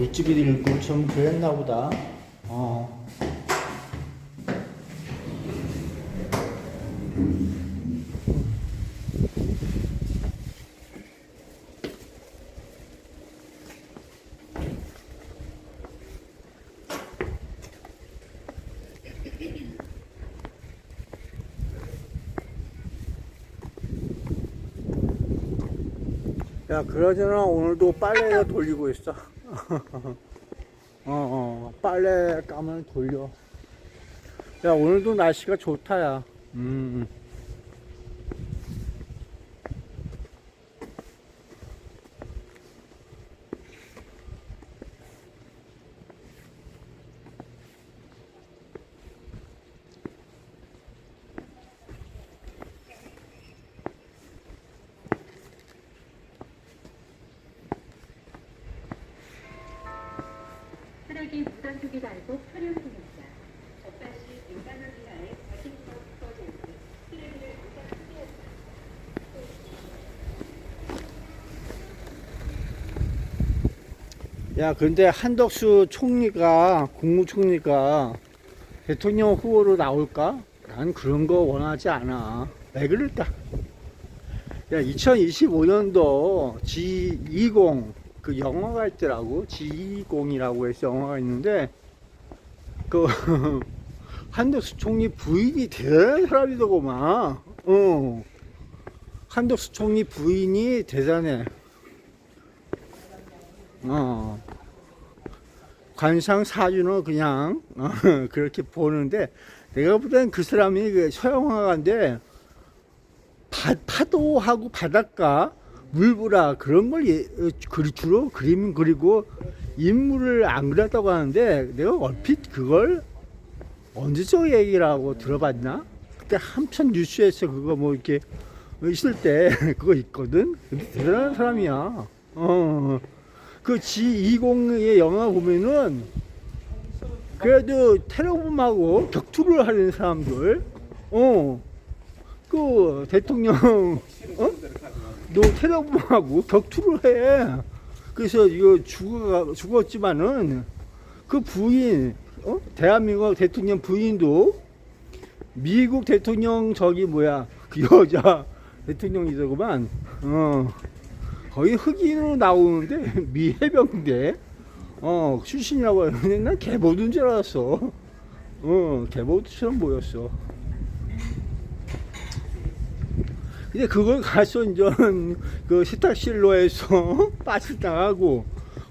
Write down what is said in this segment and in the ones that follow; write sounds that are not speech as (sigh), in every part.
물집이 읽고 좀 그랬나 보다. 어. 야, 그러잖아. 오늘도 빨래 돌리고 있어. (laughs) 어, 어, 빨래 까면 돌려. 야, 오늘도 날씨가 좋다, 야. 음. 쓰레기 무단투기 달고 촬영 중입니다. 젓갈시 인간놀이나에 거짓말 퍼즐 쓰레기를 무단투기했다. 야, 근데 한덕수 총리가, 국무총리가 대통령 후보로 나올까? 난 그런 거 원하지 않아. 왜 그럴까? 야, 2025년도 G20, 그 영화가 있더라고. G20이라고 해서 영화가 있는데, 그, (laughs) 한덕수 총리 부인이 대단한 사람이더구만. 어. 한덕수 총리 부인이 대단해. 어. 관상 사주는 그냥 어, (laughs) 그렇게 보는데 내가 볼땐그 사람이 그 서양화가인데 바, 파도하고 바닷가 물보라 그런 걸 예, 어, 그리 주로 그림 그리고 인물을 안 그렸다고 하는데 내가 얼핏 그걸 언제적 얘기라고 들어봤나? 그때 한편 뉴스에서 그거 뭐 이렇게 있을 때 (laughs) 그거 있거든. 근데 대단한 사람이야. 어. 그 G20의 영화 보면은 그래도 테러범하고 격투를 하는 사람들, 어, 그 대통령, 어? 너 테러범하고 격투를 해. 그래서 이거 죽어, 죽었지만은 그 부인, 어? 대한민국 대통령 부인도 미국 대통령 저기 뭐야, 그 여자 대통령이더구만, 어. 거의 흑인으로 나오는데 (laughs) 미 해병대. 어 출신이라고 하는데 난 개보든 줄 알았어. 어 개보드처럼 보였어. 근데 그걸 가서 이제 (laughs) 그 세탁실로에서 (laughs) 빠져나가고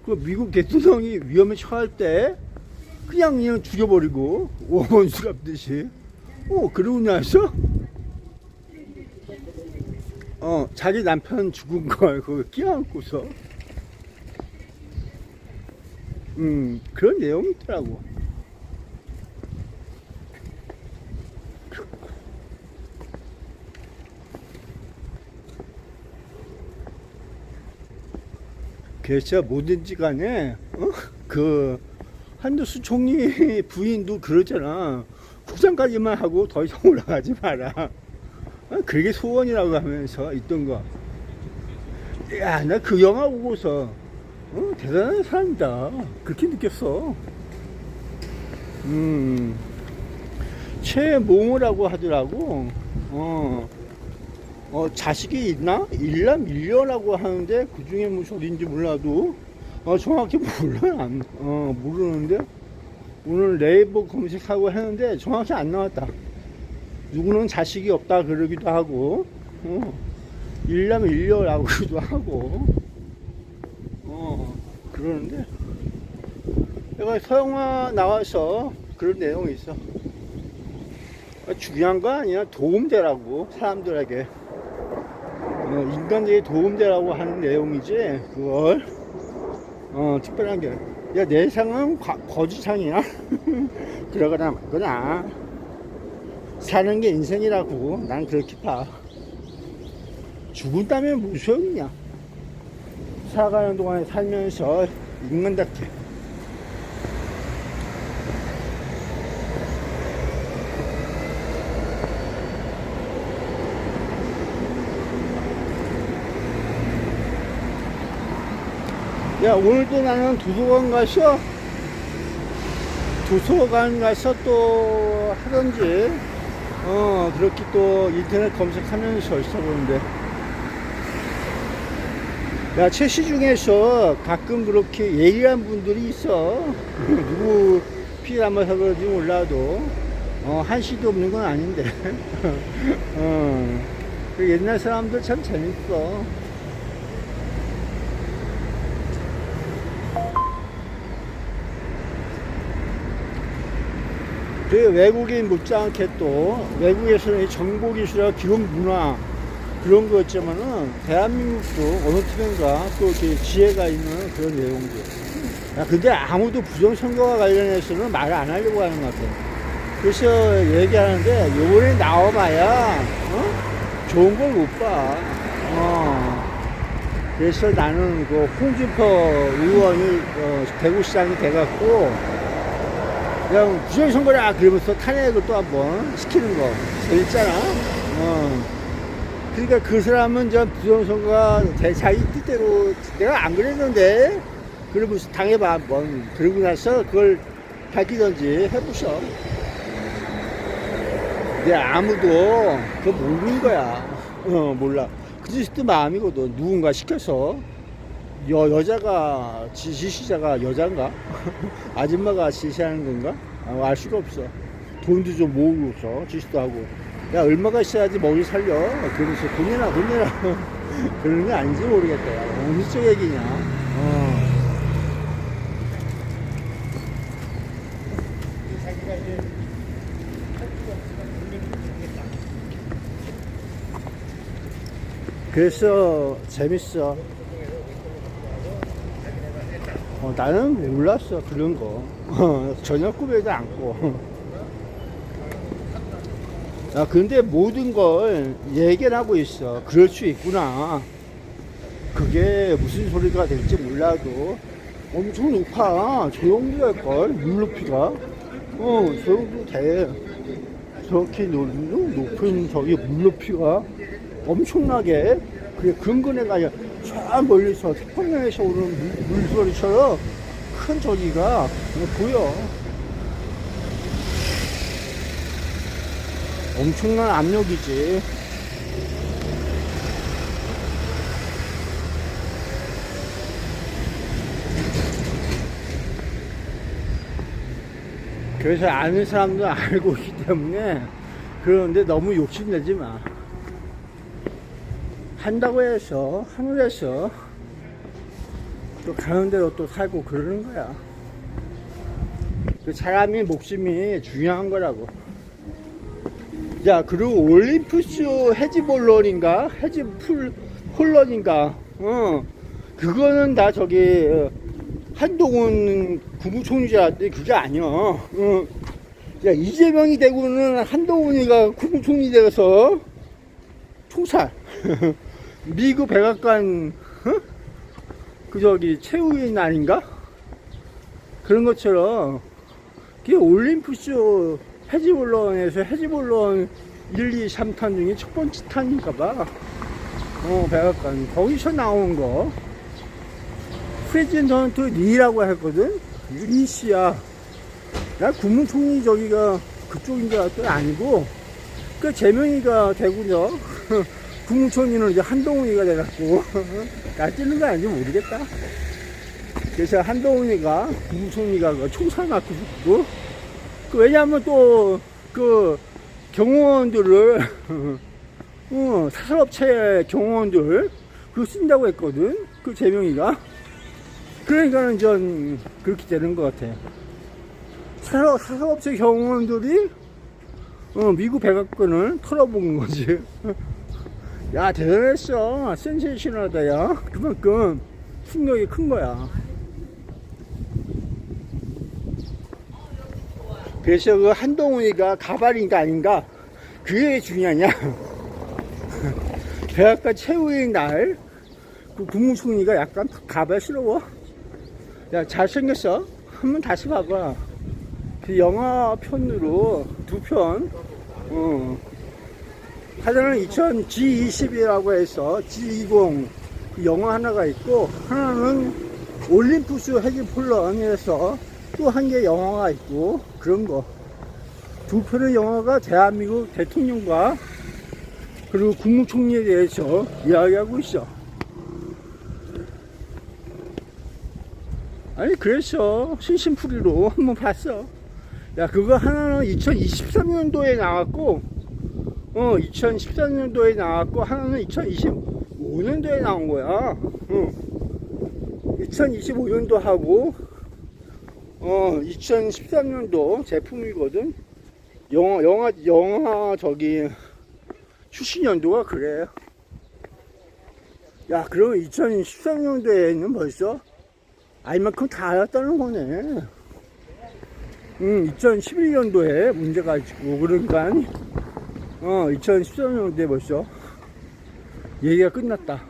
그 미국 대통령이 위험에 처할 때 그냥 그냥 죽여버리고 원수 갚듯이. 어 그러고 나서 어, 자기 남편 죽은 걸 (laughs) 그거 끼워안고서 음, 그런 내용이 있더라고. 그래서 뭐든지 간에, 어? 그, 한두수 총리 부인도 그러잖아. 국장까지만 하고 더 이상 올라가지 마라. 어, 그게 소원이라고 하면서 있던 거. 야, 나 그 영화 보고서, 어, 대단한 사람이다. 그렇게 느꼈어. 음, 최모모라고 하더라고. 어, 어, 자식이 있나? 일남 일녀라고 하는데, 그 중에 무슨 어딘지 몰라도, 어, 정확히 몰라. 안, 어, 모르는데, 오늘 네이버 검색하고 했는데, 정확히 안 나왔다. 누구는 자식이 없다 그러기도 하고 어, 일남 일녀라고도 하고 어, 그러는데. 내가 서영화 나와서 그런 내용이 있어. 아, 중요한 거 아니야. 도움되라고 사람들에게. 어, 인간에게 도움되라고 하는 내용이지 그걸. 어, 특별한 게 야 내 상은 거지상이야. (laughs) 그러거나 말거나 사는 게 인생이라고. 난 그렇게 봐 죽은다면 무슨 소용이냐? 살아가는 동안에 살면서 읽는답게. 야 오늘도 나는 도서관 가서 도서관 가서 또 하던지. 어, 그렇게 또 인터넷 검색하면서 있어보는데. 야, 최씨 중에서 가끔 그렇게 예리한 분들이 있어. (laughs) 누구 피 담아서 그런지 몰라도, 어, 한시도 없는 건 아닌데. (laughs) 어, 그 옛날 사람들 참 재밌어. 그 외국인 못지않게 또 외국에서는 이 정보 기술과 기본 문화 그런 거 있지만은 대한민국도 어느 팀인가 또 이렇게 지혜가 있는 그런 내용들. 야, 근데 아무도 부정선거와 관련해서는 말을 안 하려고 하는 것 같아. 그래서 얘기하는데 요번에 나와봐야 어? 좋은 걸 못 봐. 어. 그래서 나는 그 홍준표 의원이 어, 대구시장이 돼갖고 그냥 부정선거라 그러면서 탄핵을 또 한번 시키는 거 재밌잖아. 어. 그러니까 그 사람은 저 부정선거가 대- 자기 뜻대로 내가 안 그랬는데 그러면서 당해봐 한번 그러고 나서 그걸 밝히던지 해보셔. 근데 아무도 그거 모르는 거야. 어 몰라. 그 짓도 마음이거든. 누군가 시켜서 여, 여자가 지, 지시자가 여잔가? (laughs) 아줌마가 지시하는 건가? 아, 알 수가 없어. 돈도 좀 모으고서 지시도 하고. 야, 얼마가 있어야지 먹이 살려. 그러면서 돈이나 돈이나. (laughs) 그런 게 아닌지 모르겠다. 야. 어느 쪽 얘기냐. 어. 그래서 재밌어. 어, 나는 몰랐어 그런 거. 어, 전혀 꿈에도 안고. 야 근데 모든 걸 얘기를 하고 있어. 그럴 수 있구나. 그게 무슨 소리가 될지 몰라도. 엄청 높아. 저 정도 될걸 물 높이가. 어저 정도 돼. 저렇게 높- 높은 저기 물 높이가 엄청나게 그게 근근해가 아니라 저 멀리서 태평양에서 오는 물, 물소리처럼 큰 저기가 보여. 엄청난 압력이지. 그래서 아는 사람도 (laughs) 알고 있기 때문에 그런데 너무 욕심내지 마 한다고 해서 하늘에서 또 가는 대로 또 살고 그러는 거야. 그 사람이 목숨이 중요한 거라고. 야 그리고 올림푸스 해지볼런인가 해지풀 폴런인가 어 그거는 다 저기 어, 한동훈 국무총리한테 그게 아니야. 어. 야 이재명이 되고는 한동훈이가 국무총리 돼서 총살. (laughs) 미국 백악관 어? 그 저기 최후인 아닌가? 그런 것처럼 그게 올림푸스 해지볼런에서 해지볼런 1, 2, 3탄 중에 첫 번째 탄인가 봐. 어, 백악관. 거기서 나온 거. 프레지던트 리라고 했거든? 리 씨야. 나 국무총리 저기가 그쪽인 줄 알았더니 아니고, 그 재명이가 되군요. (laughs) 국무총리는 이제 한동훈이가 돼갖고 (laughs) 나 뜨는 거 아닌지 모르겠다. 그래서 한동훈이가 국무총리가 그 총살 맞고 죽고 그 왜냐하면 또 그 경호원들을 (laughs) 어, 사설업체 경호원들 그거 쓴다고 했거든. 그 재명이가 그러니까는 전 그렇게 되는 것 같아. 사설, 사설업체 경호원들이 어, 미국 백악관을 털어본 거지. (laughs) 야 대단했어. 센세이션하다 야. 그만큼 충격이 큰 거야. 그래서 그 한동훈이가 가발인가 아닌가? 그게 중요하냐? (laughs) 백악관 최후의 날 그 국무총리가 약간 가발스러워? 야 잘생겼어? 한번 다시 봐봐. 그 영화 편으로 두편? 어. 하나는 2000 G20이라고 해서 G20 그 영화 하나가 있고 하나는 올림푸스 헤기폴런에서 또 한 개 영화가 있고 그런 거. 두 편의 영화가 대한민국 대통령과 그리고 국무총리에 대해서 이야기하고 있어. 아니 그래서 신심풀이로 한번 봤어. 야 그거 하나는 2023년도에 나왔고 어 2013년도에 나왔고 하나는 2025년도에 나온 거야. 어. 2025년도 하고 어 2013년도 제품이거든. 영화 영화 영화 저기 출시 연도가 그래. 야 그럼 2013년도에는 벌써 알만큼 다 알았다는 거네. 응, 2011년도에 문제가 있고, 그러니까, 어, 2013년도에 벌써 얘기가 끝났다.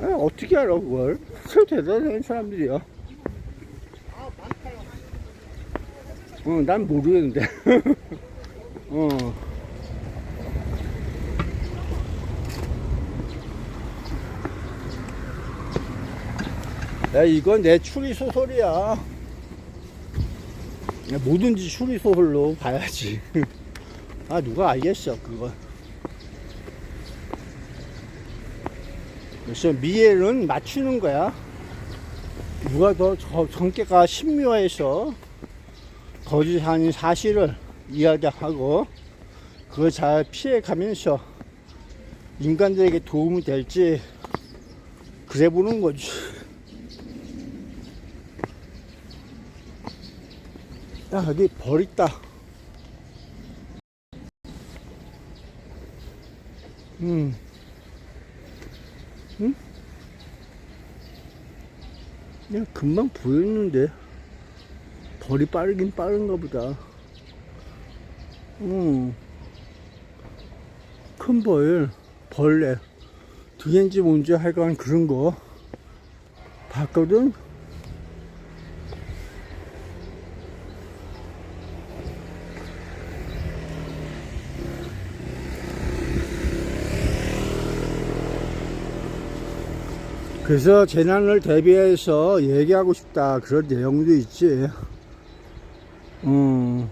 아, 어떻게 알아, 그걸? 참 대단한 사람들이야. 어, 난 모르겠는데. (laughs) 어. 야, 이건 내 추리 소 설이야. 야, 뭐든지 추리 소설로 봐야지. (laughs) 아, 누가 알겠어, 그거. 그래서 미래는 맞추는 거야. 누가 더 저- 정계가 신묘해서 거짓하는 사실을 이야기하고 그걸 잘 피해가면서 인간들에게 도움이 될지 그래 보는 거지. 야, 여기 벌 있다. 음. 응? 야, 금방 보였는데. 벌이 빠르긴 빠른가 보다. 응. 큰 벌, 벌레. 두 개인지 뭔지 하여간 그런 거. 봤거든? 그래서 재난을 대비해서 얘기하고 싶다 그런 내용도 있지. 음.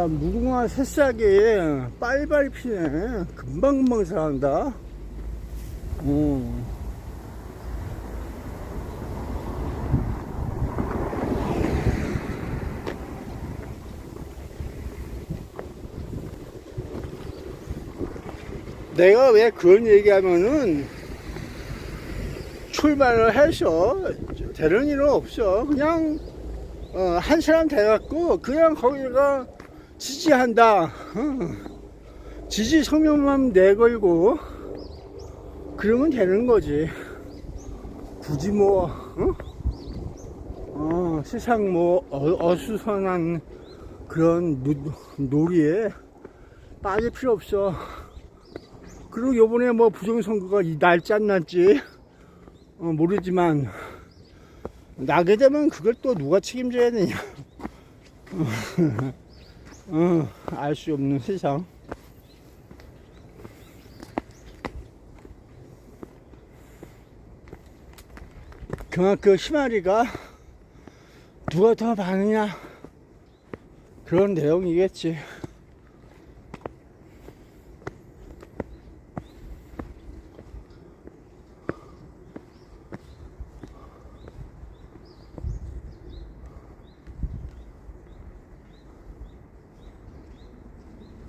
야, 무궁화 새싹이 빨리빨리 피네. 금방금방 자란다. 어. 내가 왜 그런 얘기하면은 출발을 해서 되는 일은 없어. 그냥 어, 한 사람 돼갖고 그냥 거기가 지지한다. 어. 지지 성명만 내걸고 그러면 되는 거지. 굳이 뭐 어? 어, 세상 뭐 어, 수선한 그런 노, 놀이에 빠질 필요 없어. 그리고 요번에 뭐 부정선거가 이 날지 안 날지 어, 모르지만 나게 되면 그걸 또 누가 책임져야 되냐 (laughs) 어, 알수 없는 세상. 그만큼 희마리가 누가 더 많으냐? 그런 내용이겠지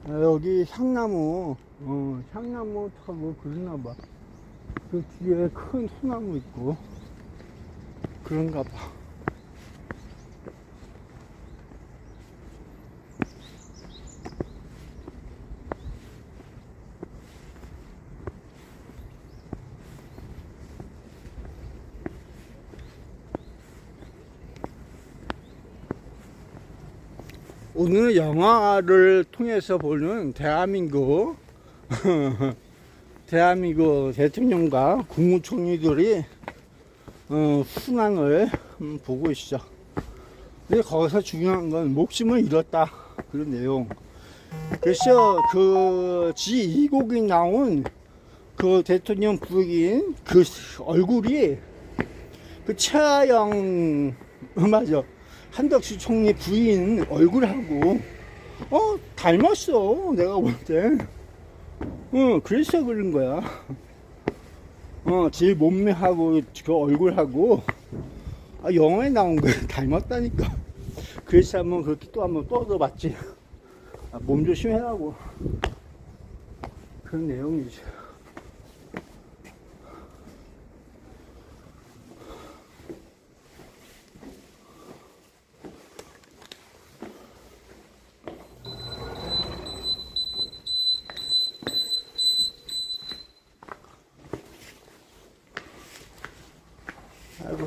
여기 향나무, 어, 향나무 타고 그러나 봐. 그 뒤에 큰 소나무 있고, 그런가 봐. 오늘 영화를 통해서 보는 대한민국 (laughs) 대한민국 대통령과 국무총리들이 어, 순환을 음, 보고 있어. 근데 거기서 중요한 건 목숨을 잃었다 그런 내용. 그래서 그 지2곡이 나온 그 대통령 부인 그 얼굴이 그 최하영 어, (laughs) 맞아 한덕수 총리 부인 얼굴하고 어 닮았어 내가 볼때. 어 그래서 그런 거야. 어 제 몸매하고 그 얼굴하고 아 영화에 나온 거 (laughs) 닮았다니까. 그래서 한번 그렇게 또 한번 떠들어봤지. 아, 몸 조심해라고. 그런 내용이지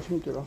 힘들어